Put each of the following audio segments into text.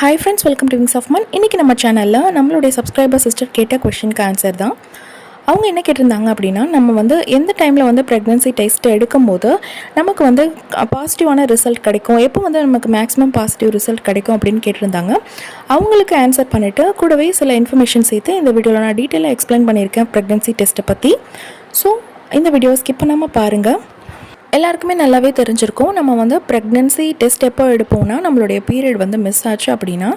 Hi friends welcome to wings of மன் இன்றைக்கி நம்ம சேனலில் நம்மளுடைய சப்ஸ்கிரைபர் சிஸ்டர் கேட்ட கொஷினுக்கு ஆன்சர் தான். அவங்க என்ன கேட்டிருந்தாங்க அப்படின்னா நம்ம வந்து எந்த டைமில் வந்து ப்ரெக்னென்சி டெஸ்ட் எடுக்கும்போது நமக்கு வந்து பாசிட்டிவான ரிசல்ட் கிடைக்கும். எப்போ வந்து நமக்கு மேக்ஸிமம் பாசிட்டிவ் ரிசல்ட் கிடைக்கும் அப்படின்னு கேட்டிருந்தாங்க. அவங்களுக்கு ஆன்சர் பண்ணிவிட்டு கூடவே சில இன்ஃபர்மேஷன் சேர்த்து இந்த வீடியோவில் நான் டீட்டெயிலாக எக்ஸ்பிளைன் பண்ணியிருக்கேன் ப்ரெக்னென்சி டெஸ்ட்டை பற்றி ஸோ இந்த வீடியோ ஸ்கிப் பண்ணாமல் பாருங்கள் எல்லாருக்குமே நல்லாவே தெரிஞ்சிருக்கும். நம்ம வந்து ப்ரெக்னென்சி டெஸ்ட் எப்போ எடுப்போம்னா நம்மளுடைய பீரியட் வந்து மிஸ் ஆச்சு அப்படின்னா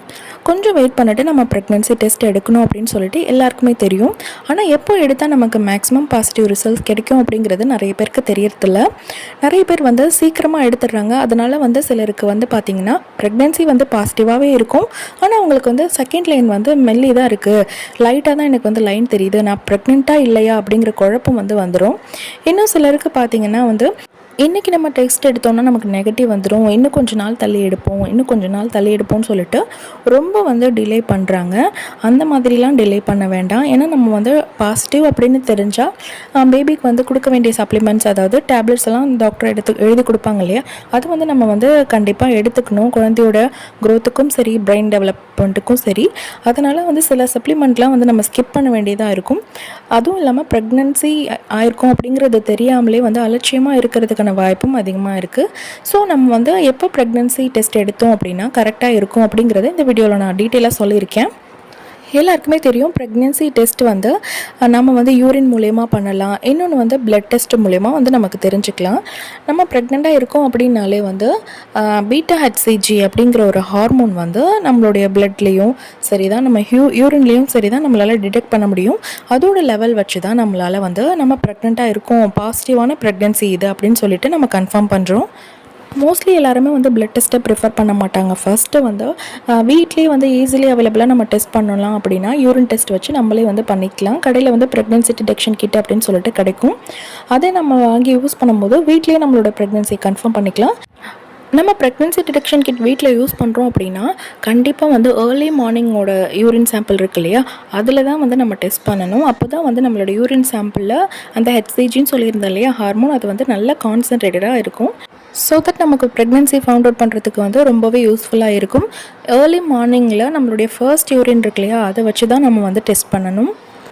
கொஞ்சம் வெயிட் பண்ணிட்டு நம்ம ப்ரெக்னென்சி டெஸ்ட் எடுக்கணும் அப்படின்னு சொல்லிட்டு எல்லாருக்குமே தெரியும். ஆனால் எப்போ எடுத்தால் நமக்கு மேக்ஸிமம் பாசிட்டிவ் ரிசல்ட் கிடைக்கும் அப்படிங்கிறது நிறைய பேருக்கு தெரியறதில்ல. நிறைய பேர் வந்து சீக்கிரமாக எடுத்துடுறாங்க. அதனால் வந்து சிலருக்கு வந்து பார்த்திங்கன்னா ப்ரெக்னென்சி வந்து பாசிட்டிவாகவே இருக்கும். ஆனால் அவங்களுக்கு வந்து செகண்ட் லைன் வந்து மெல்லி தான் இருக்குது லைட்டாக தான் எனக்கு வந்து லைன் தெரியுது. நான் ப்ரெக்னெண்ட்டாக இல்லையா அப்படிங்கிற குழப்பம் வந்து வந்துடும் இன்னும் சிலருக்கு பார்த்திங்கன்னா வந்து இன்றைக்கி நம்ம டெக்ஸ்ட் எடுத்தோம்னா நமக்கு நெகட்டிவ் வந்துடும் இன்னும் கொஞ்ச நாள் தள்ளி எடுப்போம். இன்னும் கொஞ்ச நாள் தள்ளி எடுப்போம்னு சொல்லிட்டு ரொம்ப வந்து டிலே பண்ணுறாங்க அந்த மாதிரிலாம் டிலே பண்ண வேண்டாம். ஏன்னா நம்ம வந்து பாசிட்டிவ் அப்படின்னு தெரிஞ்சால் பேபிக்கு வந்து கொடுக்க வேண்டிய சப்ளிமெண்ட்ஸ் அதாவது டேப்லெட்ஸ் எல்லாம் டாக்டர் எடுத்து எழுதி கொடுப்பாங்க இல்லையா? அது வந்து நம்ம வந்து கண்டிப்பாக எடுத்துக்கணும். குழந்தையோட க்ரோத்துக்கும் சரி பிரெயின் டெவலப்மெண்ட்டுக்கும் சரி. அதனால் வந்து சில சப்ளிமெண்ட்லாம் வந்து நம்ம ஸ்கிப் பண்ண வேண்டியதாக இருக்கும். அதுவும் இல்லாமல் ப்ரெக்னென்சி ஆயிருக்கும் அப்படிங்கிறது தெரியாமலே வந்து அலட்சியமாக இருக்கிறதுக்கு இருக்கிறதுக்கான வாய்ப்பும் அதிகமாக இருக்குது ஸோ நம்ம வந்து எப்போ ப்ரெக்னென்சி டெஸ்ட் எடுத்தோம் அப்படின்னா கரெக்டாக இருக்கும் அப்படிங்கிறத இந்த வீடியோவில் நான் டீட்டெயிலாக சொல்லியிருக்கேன். எல்லாருக்குமே தெரியும் ப்ரெக்னென்சி டெஸ்ட் வந்து நம்ம வந்து யூரின் மூலயமா பண்ணலாம். இன்னொன்று வந்து பிளட் டெஸ்ட் மூலயமா வந்து நமக்கு தெரிஞ்சுக்கலாம். நம்ம ப்ரெக்னெண்ட்டாக இருக்கோம் அப்படின்னாலே வந்து பீட்டா ஹெச்சிஜி அப்படிங்கிற ஒரு ஹார்மோன் வந்து நம்மளுடைய பிளட்லேயும் சரி தான் நம்ம ஹியூ யூரின்லேயும் சரி தான் நம்மளால் டிடெக்ட் பண்ண முடியும். அதோட லெவல் வச்சு தான் நம்மளால் வந்து நம்ம ப்ரெக்னெண்ட்டாக இருக்கோம். பாசிட்டிவான ப்ரெக்னென்சி இது அப்படின்னு சொல்லிட்டு நம்ம கன்ஃபார்ம் பண்ணுறோம் மோஸ்ட்லி எல்லாருமே வந்து பிளட் டெஸ்ட்டை ப்ரிஃபர் பண்ண மாட்டாங்க. ஃபஸ்ட்டு வந்து வீட்லேயே வந்து ஈஸிலி அவைலபிளாக நம்ம டெஸ்ட் பண்ணலாம் அப்படின்னா யூரின் டெஸ்ட் வச்சு நம்மளே வந்து பண்ணிக்கலாம். கடையில் வந்து ப்ரெக்னென்சி டிடெக்ஷன் கிட் அப்படின்னு சொல்லிட்டு கிடைக்கும். அதை நம்ம வாங்கி யூஸ் பண்ணும்போது வீட்லேயே நம்மளோட ப்ரெக்னென்சி கன்ஃபார்ம் பண்ணிக்கலாம். நம்ம ப்ரெக்னென்சி டிடெக்ஷன் கிட் வீட்டில் யூஸ் பண்ணுறோம் அப்படின்னா கண்டிப்பாக வந்து ஏர்லி மார்னிங்கோட யூரின் சாம்பிள் இருக்கு இல்லையா? அதில் தான் வந்து நம்ம டெஸ்ட் பண்ணணும். அப்போ தான் வந்து நம்மளோட யூரின் சாம்பிளில் அந்த ஹெச்சிஜின்னு சொல்லியிருந்தோம் இல்லையா ஹார்மோன் அது வந்து நல்ல கான்சன்ட்ரேட்டடாக இருக்கும். ஸோ தட் நமக்கு ப்ரெக்னென்சி ஃபவுண்ட் அவுட் பண்ணுறதுக்கு வந்து ரொம்பவே யூஸ்ஃபுல்லாக இருக்கும். ஏர்லி மார்னிங்கில் நம்மளுடைய ஃபர்ஸ்ட் யூரின் இருக்கு இல்லையா? அதை வச்சு தான் நம்ம வந்து டெஸ்ட் பண்ணணும்.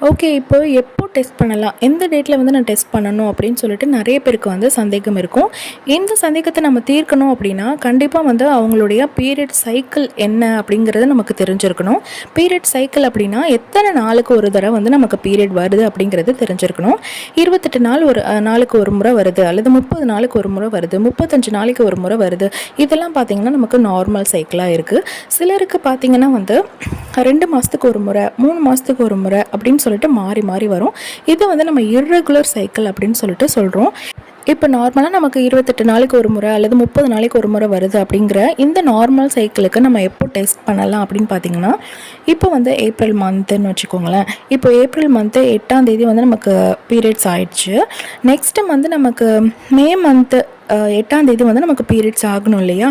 ஓகே இப்போ எப்போ டெஸ்ட் பண்ணலாம். எந்த டேட்டில் வந்து நான் டெஸ்ட் பண்ணணும் அப்படின்னு சொல்லிட்டு நிறைய பேருக்கு வந்து சந்தேகம் இருக்கும். இந்த சந்தேகத்தை நம்ம தீர்க்கணும் அப்படின்னா கண்டிப்பாக வந்து அவங்களுடைய பீரியட் சைக்கிள் என்ன அப்படிங்கிறது நமக்கு தெரிஞ்சிருக்கணும். பீரியட் சைக்கிள் அப்படின்னா எத்தனை நாளுக்கு ஒரு தடவை வந்து நமக்கு பீரியட் வருது அப்படிங்கிறது தெரிஞ்சிருக்கணும். இருபத்தெட்டு நாள் ஒரு நாளுக்கு ஒரு முறை வருது அல்லது முப்பது நாளுக்கு ஒரு முறை வருது முப்பத்தஞ்சு நாளைக்கு ஒரு முறை வருது. இதெல்லாம் பார்த்திங்கன்னா நமக்கு நார்மல் சைக்கிளாக இருக்குது சிலருக்கு பார்த்திங்கன்னா வந்து ரெண்டு மாதத்துக்கு ஒரு முறை மூணு மாதத்துக்கு ஒரு முறை அப்படின்னு சொல்லிட்டு மாறி மாறி வரும். இது வந்து நம்ம இர்ரெகுலர் சைக்கிள் அப்படின்னு சொல்லிட்டு சொல்கிறோம் இப்போ நார்மலாக நமக்கு இருபத்தெட்டு நாளைக்கு ஒரு முறை அல்லது முப்பது நாளைக்கு ஒரு முறை வருது அப்படிங்கிற இந்த நார்மல் சைக்கிளுக்கு நம்ம எப்போ டெஸ்ட் பண்ணலாம் அப்படின்னு பார்த்தீங்கன்னா இப்போ வந்து ஏப்ரல் மந்த்துன்னு வச்சுக்கோங்களேன். இப்போ ஏப்ரல் மந்த்து எட்டாம் தேதி வந்து நமக்கு பீரியட்ஸ் ஆயிடுச்சு. நெக்ஸ்ட்டு வந்து நமக்கு மே மந்த்து எட்டாம் தேதி வந்து நமக்கு பீரியட்ஸ் ஆகணும் இல்லையா?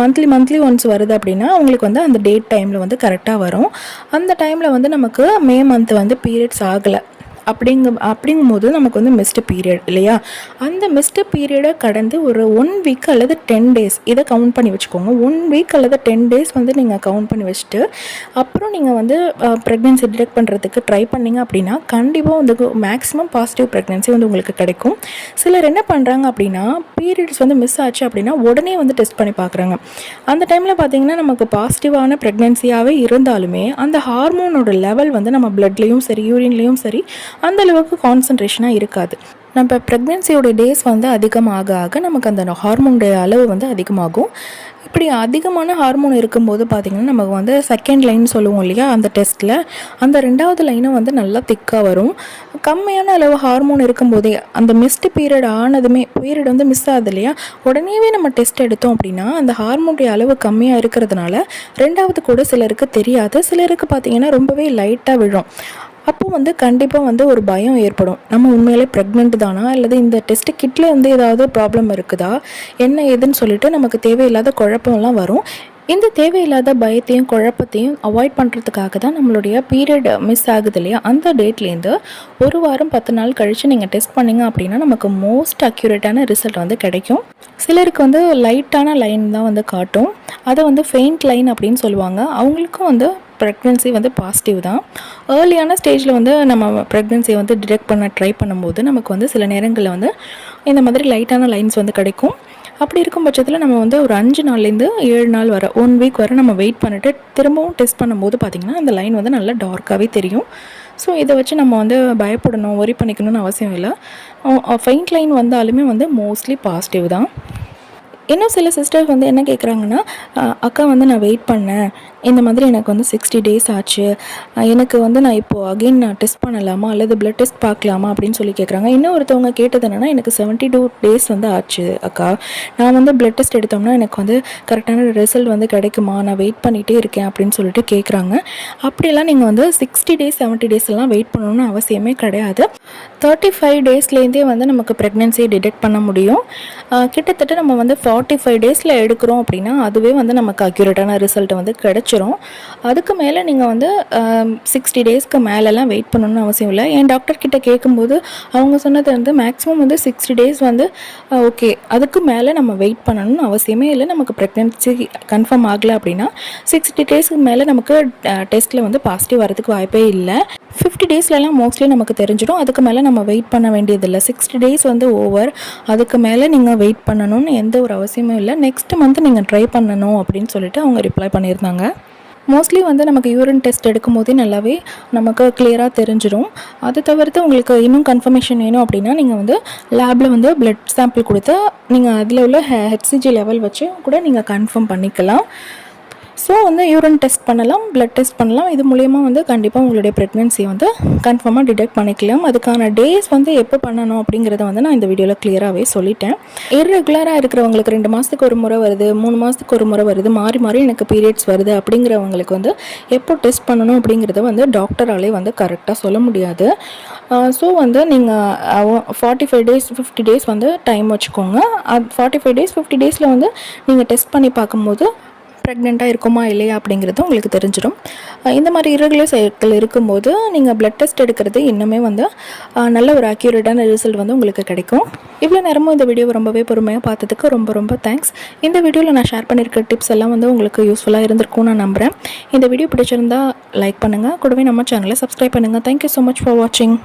மந்த்லி மந்த்லி ஒன்ஸ் வருது அப்படின்னா அவங்களுக்கு வந்து அந்த டேட் டைமில் வந்து கரெக்டாக வரும். அந்த டைமில் வந்து நமக்கு மே மந்த் வந்து பீரியட்ஸ் ஆகலை. அப்படிங்க அப்படிங்கும்போது நமக்கு வந்து மிஸ்டு பீரியட் இல்லையா? அந்த மிஸ்டு பீரியடை கடந்து ஒரு ஒன் வீக் அல்லது டென் டேஸ் இதை கவுண்ட் பண்ணி வச்சுக்கோங்க. ஒன் வீக் அல்லது டென் டேஸ் வந்து நீங்கள் கவுண்ட் பண்ணி வச்சுட்டு அப்புறம் நீங்கள் வந்து ப்ரெக்னென்சி டிடெக்ட் பண்ணுறதுக்கு ட்ரை பண்ணீங்க அப்படின்னா கண்டிப்பாக வந்து மேக்ஸிமம் பாசிட்டிவ் ப்ரெக்னென்சி வந்து உங்களுக்கு கிடைக்கும். சிலர் என்ன பண்ணுறாங்க அப்படின்னா பீரியட்ஸ் வந்து மிஸ் ஆச்சு அப்படின்னா உடனே வந்து டெஸ்ட் பண்ணி பார்க்குறாங்க அந்த டைமில் பார்த்தீங்கன்னா நமக்கு பாசிட்டிவான ப்ரெக்னென்சியாகவே இருந்தாலுமே அந்த ஹார்மோனோட லெவல் வந்து நம்ம பிளட்லேயும் சரி யூரின்லேயும் சரி அந்த அளவுக்கு கான்சன்ட்ரேஷனாக இருக்காது. நம்ம ப்ரெக்னென்சியோட டேஸ் வந்து அதிகமாக ஆக நமக்கு அந்த ஹார்மோனுடைய அளவு வந்து அதிகமாகும். இப்படி அதிகமான ஹார்மோன் இருக்கும்போது பார்த்திங்கன்னா நமக்கு வந்து செகண்ட் லைன் சொல்லுவோம் இல்லையா அந்த டெஸ்ட்டில் அந்த ரெண்டாவது லைனும் வந்து நல்லா திக்காக வரும். கம்மியான அளவு ஹார்மோன் இருக்கும்போதே அந்த மிஸ்டு பீரியட் ஆனதுமே பீரியட் வந்து மிஸ் ஆகுது இல்லையா உடனேவே நம்ம டெஸ்ட் எடுத்தோம் அப்படின்னா அந்த ஹார்மோனுடைய அளவு கம்மியாக இருக்கிறதுனால ரெண்டாவது கூட சிலருக்கு தெரியாது. சிலருக்கு பார்த்திங்கன்னா ரொம்பவே லைட்டாக விழும். அப்போது வந்து கண்டிப்பாக வந்து ஒரு பயம் ஏற்படும். நம்ம உண்மையிலே ப்ரெக்னென்ட் தானா? அல்லது இந்த டெஸ்ட் கிட்டில் வந்து ஏதாவது ப்ராப்ளம் இருக்குதா? என்ன ஏதுன்னு சொல்லிட்டு நமக்கு தேவையில்லாத குழப்பம்லாம் வரும். இந்த தேவையில்லாத பயத்தையும் குழப்பத்தையும் அவாய்ட் பண்ணுறதுக்காக தான் நம்மளுடைய பீரியட் மிஸ் ஆகுது இல்லையா? அந்த டேட்லேருந்து ஒரு வாரம் பத்து நாள் கழித்து நீங்கள் டெஸ்ட் பண்ணிங்க அப்படின்னா நமக்கு மோஸ்ட் அக்யூரேட்டான ரிசல்ட் வந்து கிடைக்கும். சிலருக்கு வந்து லைட்டான லைன் தான் வந்து காட்டும். அதை வந்து ஃபெயிண்ட் லைன் அப்படின்னு சொல்லுவாங்க. அவங்களுக்கும் வந்து ப்ரெக்னென்சி வந்து பாசிட்டிவ் தான். ஏர்லியான ஸ்டேஜில் வந்து நம்ம ப்ரெக்னென்சியை வந்து டிடெக்ட் பண்ண ட்ரை பண்ணும்போது நமக்கு வந்து சில நேரங்களில் வந்து இந்த மாதிரி லைட்டான லைன்ஸ் வந்து கிடைக்கும். அப்படி இருக்கும் பட்சத்தில் நம்ம வந்து ஒரு அஞ்சு நாள்லேருந்து ஏழு நாள் வர ஒன் வீக் வரை நம்ம வெயிட் பண்ணிவிட்டு திரும்பவும் டெஸ்ட் பண்ணும்போது பார்த்திங்கன்னா அந்த லைன் வந்து நல்லா டார்க்காகவே தெரியும். ஸோ இதை வச்சு நம்ம வந்து பயப்படணும் ஒரி பண்ணிக்கணும்னு அவசியம் இல்லை. ஃபைன் லைன் வந்தாலுமே வந்து மோஸ்ட்லி பாசிட்டிவ் தான். இன்னும் சில சிஸ்டர்ஸ் வந்து என்ன கேட்குறாங்கன்னா அக்கா வந்து நான் வெயிட் பண்ணேன். இந்த மாதிரி எனக்கு வந்து சிக்ஸ்டி டேஸ் ஆச்சு. எனக்கு வந்து நான் இப்போது அகெயின் நான் டெஸ்ட் பண்ணலாமா? அல்லது பிளட் டெஸ்ட் பார்க்கலாமா? அப்படின்னு சொல்லி கேட்குறாங்க இன்னும் ஒருத்தவங்க கேட்டது என்னென்னா எனக்கு செவன்ட்டி டூ டேஸ் வந்து ஆச்சு அக்கா. நான் வந்து பிளட் டெஸ்ட் எடுத்தோம்னா எனக்கு வந்து கரெக்டான ரிசல்ட் வந்து கிடைக்குமா? நான் வெயிட் பண்ணிகிட்டே இருக்கேன் அப்படின்னு சொல்லிட்டு கேட்குறாங்க அப்படியெல்லாம் நீங்கள் வந்து சிக்ஸ்டி டேஸ் செவன்ட்டி டேஸ் எல்லாம் வெயிட் பண்ணணும்னு அவசியமே கிடையாது. தேர்ட்டி ஃபைவ் டேஸ்லேருந்தே வந்து நமக்கு ப்ரெக்னென்சியை டிடெக்ட் பண்ண முடியும். கிட்டத்தட்ட நம்ம வந்து ஃபார்ட்டி ஃபைவ் டேஸில் எடுக்கிறோம் அப்படின்னா அதுவே வந்து நமக்கு அக்யூரேட்டான ரிசல்ட் வந்து கிடச்சிரும். அதுக்கு மேலே நீங்கள் வந்து சிக்ஸ்டி டேஸ்க்கு மேலெலாம் வெயிட் பண்ணணும்னு அவசியம் இல்லை. என் டாக்டர்கிட்ட கேட்கும்போது அவங்க சொன்னது வந்து மேக்ஸிமம் வந்து சிக்ஸ்டி டேஸ் வந்து ஓகே அதுக்கு மேலே நம்ம வெயிட் பண்ணணும்னு அவசியமே இல்லை. நமக்கு ப்ரெக்னென்சி கன்ஃபார்ம் ஆகலை அப்படின்னா சிக்ஸ்டி டேஸ்க்கு மேலே நமக்கு டெஸ்ட்டில் வந்து பாசிட்டிவ் வரதுக்கு வாய்ப்பே இல்லை. ஃபிஃப்டி டேஸ்லலாம் மோஸ்ட்லி நமக்கு தெரிஞ்சிடும். அதுக்கு மேலே நம்ம வெயிட் பண்ண வேண்டியதில்லை. சிக்ஸ்டி டேஸ் வந்து ஓவர் அதுக்கு மேலே நீங்கள் வெயிட் பண்ணணும்னு எந்த ஒரு அவசியமும் இல்லை. நெக்ஸ்ட் மந்த் நீங்கள் ட்ரை பண்ணணும் அப்படின்னு சொல்லிட்டு அவங்க ரிப்ளை பண்ணியிருந்தாங்க. மோஸ்ட்லி வந்து நமக்கு யூரின் டெஸ்ட் எடுக்கும் போதே நல்லாவே நமக்கு கிளியராக தெரிஞ்சிடும். அது தவிர்த்து உங்களுக்கு இன்னும் கன்ஃபர்மேஷன் வேணும் அப்படின்னா நீங்கள் வந்து லேபில் வந்து பிளட் சாம்பிள் கொடுத்து நீங்கள் அதில் உள்ள ஹெச்சிஜி லெவல் வச்சு கூட நீங்கள் கன்ஃபார்ம் பண்ணிக்கலாம். ஸோ வந்து யூரின் டெஸ்ட் பண்ணலாம் பிளட் டெஸ்ட் பண்ணலாம். இது மூலயமா வந்து கண்டிப்பாக உங்களுடைய ப்ரெக்னென்சி வந்து கன்ஃபார்மாக டிடெக்ட் பண்ணிக்கலாம். அதுக்கான டேஸ் வந்து எப்போ பண்ணணும் அப்படிங்கிறத வந்து நான் இந்த வீடியோவில் கிளியராகவே சொல்லிட்டேன். இர்ரெகுலராக இருக்கிறவங்களுக்கு ரெண்டு மாதத்துக்கு ஒரு முறை வருது மூணு மாதத்துக்கு ஒரு முறை வருது மாறி மாறி எனக்கு பீரியட்ஸ் வருது அப்படிங்கிறவங்களுக்கு வந்து எப்போ டெஸ்ட் பண்ணணும் அப்படிங்கிறத வந்து டாக்டராலே வந்து கரெக்டாக சொல்ல முடியாது. ஸோ வந்து நீங்கள் forty five days fifty days வந்து டைம் வச்சுக்கோங்க. அது ஃபார்ட்டி ஃபைவ் டேஸ் ஃபிஃப்டி டேஸில் வந்து நீங்கள் டெஸ்ட் பண்ணி பார்க்கும்போது ப்ரெக்னெண்ட்டாக இருக்குமா இல்லையா அப்படிங்கிறது உங்களுக்கு தெரிஞ்சிடும். இந்த மாதிரி இரகுலர் சைக்கிள் இருக்கும்போது நீங்கள் ப்ளட் டெஸ்ட் எடுக்கிறது இன்னுமே வந்து நல்ல ஒரு அக்யூரேட்டான ரிசல்ட் வந்து உங்களுக்கு கிடைக்கும். இவ்வளோ நேரமும் இந்த வீடியோ ரொம்பவே பொறுமையாக பார்த்ததுக்கு ரொம்ப ரொம்ப தேங்க்ஸ் இந்த வீடியோவில் நான் ஷேர் பண்ணியிருக்க டிப்ஸ் எல்லாம் வந்து உங்களுக்கு யூஸ்ஃபுல்லாக இருந்திருக்கும் நான் நம்புகிறேன் இந்த வீடியோ பிடிச்சிருந்தா லைக் பண்ணுங்கள் கூடவே நம்ம சேனலை சப்ஸ்கிரைப் பண்ணுங்கள் தேங்க்யூ ஸோ மச் ஃபார் வாட்சிங்